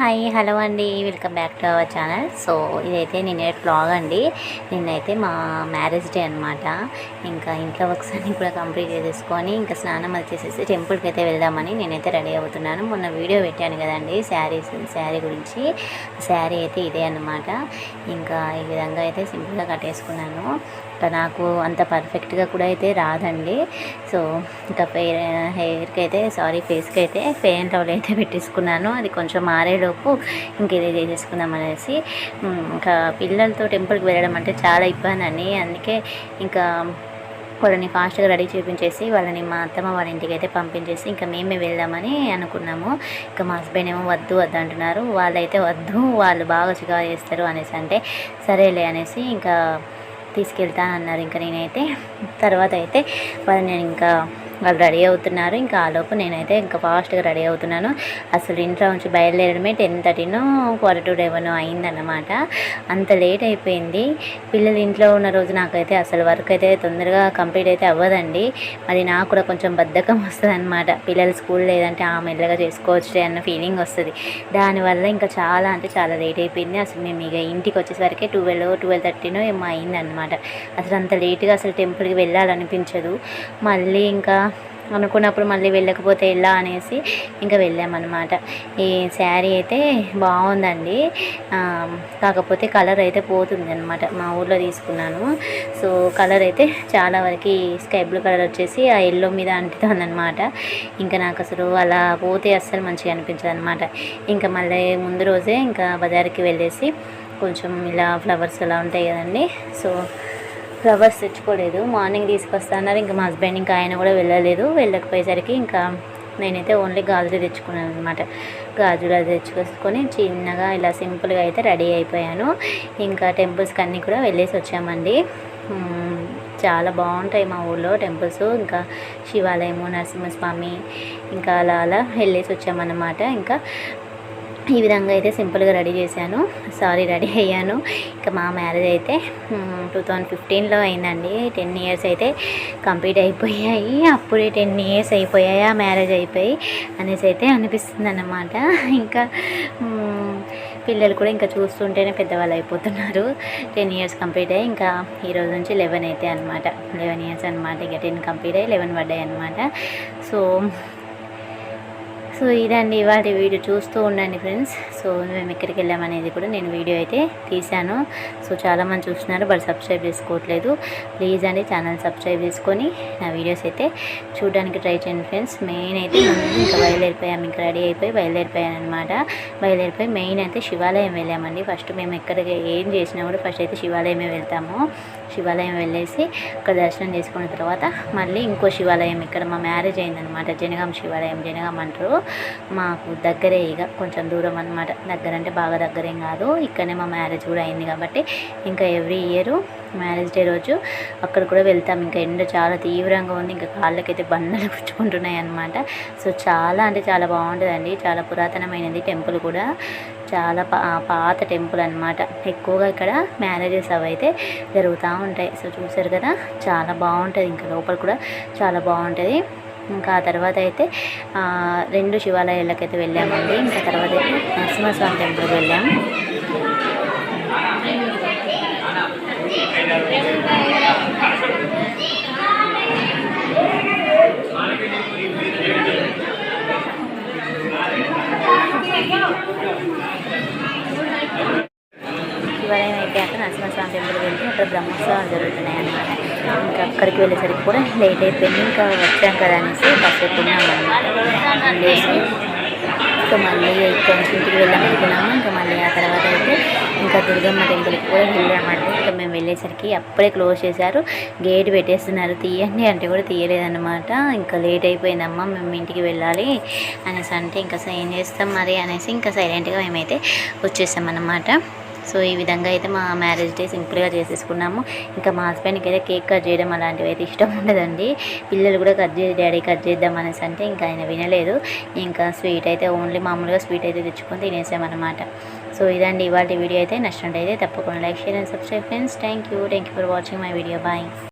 Hi hello అండి. Welcome back to our channel so ఇదైతే నిన్న బ్లాగ్ అండి. నిన్నైతే మా మ్యారేజ్ డే అనమాట ఇంకా ఇంట్లో వర్క్స్ అన్నీ కూడా కంప్లీట్ చేసేసుకొని ఇంకా స్నానం అది చేసేసి టెంపుల్కి అయితే వెళ్దామని నేనైతే రెడీ అవుతున్నాను. మొన్న వీడియో పెట్టాను కదండి శారీస్ శారీ గురించి. శారీ అయితే ఇదే అనమాట ఇంకా ఈ విధంగా అయితే సింపుల్గా కట్టేసుకున్నాను. నాకు అంత పర్ఫెక్ట్గా కూడా అయితే రాదండి. సో ఇంకా ఫెయిర్ హెయిర్కి అయితే సారీ ఫేస్కి అయితే ఫెయిర్ అండ్ అయితే పెట్టేసుకున్నాను. అది కొంచెం మారేలోపు ఇంకేదో చేసేసుకుందాం అనేసి. ఇంకా పిల్లలతో టెంపుల్కి వెళ్ళడం అంటే చాలా ఇబ్బంది అని అందుకే ఇంకా వాళ్ళని ఫాస్ట్గా రెడీ చూపించేసి వాళ్ళని మా అత్తమ్మ వాళ్ళ ఇంటికి అయితే పంపించేసి ఇంకా మేమే వెళ్దామని అనుకున్నాము. ఇంకా మా హస్బెండ్ ఏమో వద్దు వద్దు అంటున్నారు. వాళ్ళైతే వద్దు వాళ్ళు బాగా చిగా చేస్తారు అనేసి అంటే సరేలే అనేసి ఇంకా తీసుకెళ్తానన్నారు. ఇంకా నేనైతే తర్వాత అయితే వాళ్ళు నేను ఇంకా వాళ్ళు రెడీ అవుతున్నారు. ఇంకా ఆలోపు నేనైతే ఇంకా ఫాస్ట్గా రెడీ అవుతున్నాను. అసలు ఇంట్లో నుంచి బయలుదేరడమే టెన్ థర్టీనో క్వార్టర్ టు లెవెన్ అయిందన్నమాట. అంత లేట్ అయిపోయింది. పిల్లలు ఇంట్లో ఉన్న రోజు నాకైతే అసలు వర్క్ అయితే తొందరగా కంప్లీట్ అయితే అవ్వదండి. మరి నాకు కూడా కొంచెం బద్ధకం వస్తుంది అనమాట పిల్లలు స్కూల్ లేదంటే ఆ మెల్లగా చేసుకోవచ్చు అన్న ఫీలింగ్ వస్తుంది. దానివల్ల ఇంకా చాలా అంటే చాలా లేట్ అయిపోయింది. అసలు మేము ఇక ఇంటికి వచ్చేసరికి ట్వెల్వ్ ట్వెల్వ్ థర్టీనో ఏమో అయిందనమాట అసలు అంత లేట్గా అసలు టెంపుల్కి వెళ్ళాలనిపించదు. మళ్ళీ ఇంకా అనుకున్నప్పుడు మళ్ళీ వెళ్ళకపోతే ఎలా అనేసి ఇంకా వెళ్ళామన్నమాట. ఈ శారీ అయితే బాగుందండి. కాకపోతే కలర్ అయితే పోతుంది అనమాట మా ఊర్లో తీసుకున్నాను. సో కలర్ అయితే చాలా వరకు స్కై బ్లూ కలర్ వచ్చేసి ఆ ఎల్లో మీద అంటుతుంది అనమాట ఇంకా నాకు అసలు అలా పోతే అస్సలు మంచిగా అనిపించదు అనమాట ఇంకా మళ్ళీ ముందు రోజే ఇంకా బజార్కి వెళ్ళేసి కొంచెం ఇలా ఫ్లవర్స్ అలా ఉంటాయి కదండి. సో ఫ్లవర్స్ తెచ్చుకోలేదు. మార్నింగ్ తీసుకొస్తాన్నారు. ఇంకా మా హస్బెండ్ ఇంకా ఆయన కూడా వెళ్ళలేదు. వెళ్ళకపోయేసరికి ఇంకా నేనైతే ఓన్లీ గాజులు తెచ్చుకున్నాను అనమాట గాజులు అది తెచ్చుకొని చిన్నగా ఇలా సింపుల్గా అయితే రెడీ అయిపోయాను. ఇంకా టెంపుల్స్కి అన్నీ కూడా వెళ్ళేసి వచ్చామండి. చాలా బాగుంటాయి మా ఊళ్ళో టెంపుల్స్. ఇంకా శివాలయము నరసింహస్వామి ఇంకా అలా అలా వెళ్ళేసి వచ్చామన్నమాట. ఇంకా ఈ విధంగా అయితే సింపుల్గా రెడీ చేశాను. సారీ రెడీ అయ్యాను. ఇంకా మా మ్యారేజ్ అయితే టూ థౌజండ్ ఫిఫ్టీన్లో అయిందండి. టెన్ ఇయర్స్ అయితే కంప్లీట్ అయిపోయాయి. అప్పుడే టెన్ ఇయర్స్ అయిపోయాయి ఆ మ్యారేజ్ అయిపోయి అనేసి అయితే అనిపిస్తుంది అన్నమాట ఇంకా పిల్లలు కూడా ఇంకా చూస్తుంటేనే పెద్దవాళ్ళు అయిపోతున్నారు. టెన్ ఇయర్స్ కంప్లీట్ అయ్యి ఇంకా ఈ రోజు నుంచి లెవెన్ అయితే అనమాట లెవెన్ ఇయర్స్ అనమాట ఇక టెన్ కంప్లీట్ అయ్యి లెవెన్ పడ్డాయి అనమాట సో సో ఇదండి ఇవాళ వీడియో చూస్తూ ఉండండి ఫ్రెండ్స్. సో మేము ఎక్కడికి వెళ్ళామనేది కూడా నేను వీడియో అయితే తీశాను. సో చాలామంది చూస్తున్నారు బట్ సబ్స్క్రైబ్ చేసుకోవట్లేదు. ప్లీజ్ అండి ఛానల్ సబ్స్క్రైబ్ చేసుకొని నా వీడియోస్ అయితే చూడడానికి ట్రై చేయండి ఫ్రెండ్స్. మెయిన్ అయితే ఇంకా బయలుదేరిపోయాము ఇంకా రెడీ అయిపోయి బయలుదేరిపోయాను అనమాట బయలుదేరిపోయి మెయిన్ అయితే శివాలయం వెళ్ళామండి. ఫస్ట్ మేము ఎక్కడికి ఏం చేసినా కూడా ఫస్ట్ అయితే శివాలయమే వెళ్తాము. శివాలయం వెళ్ళేసి అక్కడ దర్శనం చేసుకున్న తర్వాత మళ్ళీ ఇంకో శివాలయం ఇక్కడ మా మ్యారేజ్ అయిందనమాట జనగాం శివాలయం జనగాం అంటారు. మాకు దగ్గరే ఇక కొంచెం దూరం అనమాట దగ్గర అంటే బాగా దగ్గరేం కాదు. ఇక్కడనే మా మ్యారేజ్ కూడా అయింది కాబట్టి ఇంకా ఎవ్రీ ఇయర్ మ్యారేజ్ డే రోజు అక్కడ కూడా వెళ్తాం. ఇంకా ఎండ చాలా తీవ్రంగా ఉంది. ఇంకా కాళ్ళకైతే బండలు పుచ్చుకుంటున్నాయి అనమాట సో చాలా అంటే చాలా బాగుంటుందండి. చాలా పురాతనమైనది టెంపుల్ కూడా. చాలా పా పాత టెంపుల్ అనమాట ఎక్కువగా ఇక్కడ మ్యారేజెస్ అవి అయితే జరుగుతూ ఉంటాయి. సో చూసారు కదా చాలా బాగుంటుంది. ఇంకా లోపల కూడా చాలా బాగుంటుంది. ఇంకా ఆ తర్వాత అయితే రెండు శివాలయాలకైతే వెళ్ళామండి. ఇంకా తర్వాత అయితే నరసింహస్వామి టెంపుల్కి వెళ్ళాం. శివాలయం అయిపోయాక నరసింహస్వామి టెంపుల్కి వెళ్తే అక్కడ బ్రహ్మోత్సవాలు జరుగుతున్నాయి అన్నమాట అక్కడికి వెళ్ళేసరికి కూడా లేట్ అయిపోయింది. ఇంకా వచ్చాం కదా అనేసి కాసేపు ఉన్నాం అనమాట ఇంకా మళ్ళీ కొంచెం ఇంటికి వెళ్ళామనుకున్నాము ఇంకా మళ్ళీ ఆ తర్వాత అయితే ఇంకా దుర్గమ్మ టెంపుల్కి కూడా వెళ్ళామండి ఇంకా మేము వెళ్ళేసరికి అప్పుడే క్లోజ్ చేశారు. గేట్ పెట్టేస్తున్నారు తీయండి అంటే కూడా తీయలేదన్నమాట. ఇంకా లేట్ అయిపోయిందమ్మా మేము ఇంటికి వెళ్ళాలి అనేసి అంటే ఇంకా ఏం చేస్తాం మరి అనేసి ఇంకా సైలెంట్గా మేమైతే వచ్చేసాం అన్నమాట సో ఈ విధంగా అయితే మా మ్యారేజ్ డే సింపుల్గా చేసేసుకున్నాము. ఇంకా మా హస్బెండ్కి అయితే కేక్ కట్ చేయడం అలాంటివి అయితే ఇష్టం ఉండదండి. పిల్లలు కూడా కట్ చేసి డాడీ కట్ చేద్దాం అనేసి అంటే ఇంకా ఆయన వినలేదు. ఇంకా స్వీట్ అయితే ఓన్లీ మామూలుగా స్వీట్ అయితే తెచ్చుకొని తినేసామన్నమాట. సో ఇదండి ఇవాళ వీడియో అయితే. నచ్చినట్టయితే తప్పకుండా like share and subscribe friends. Thank you. Thank you for watching my video. Bye.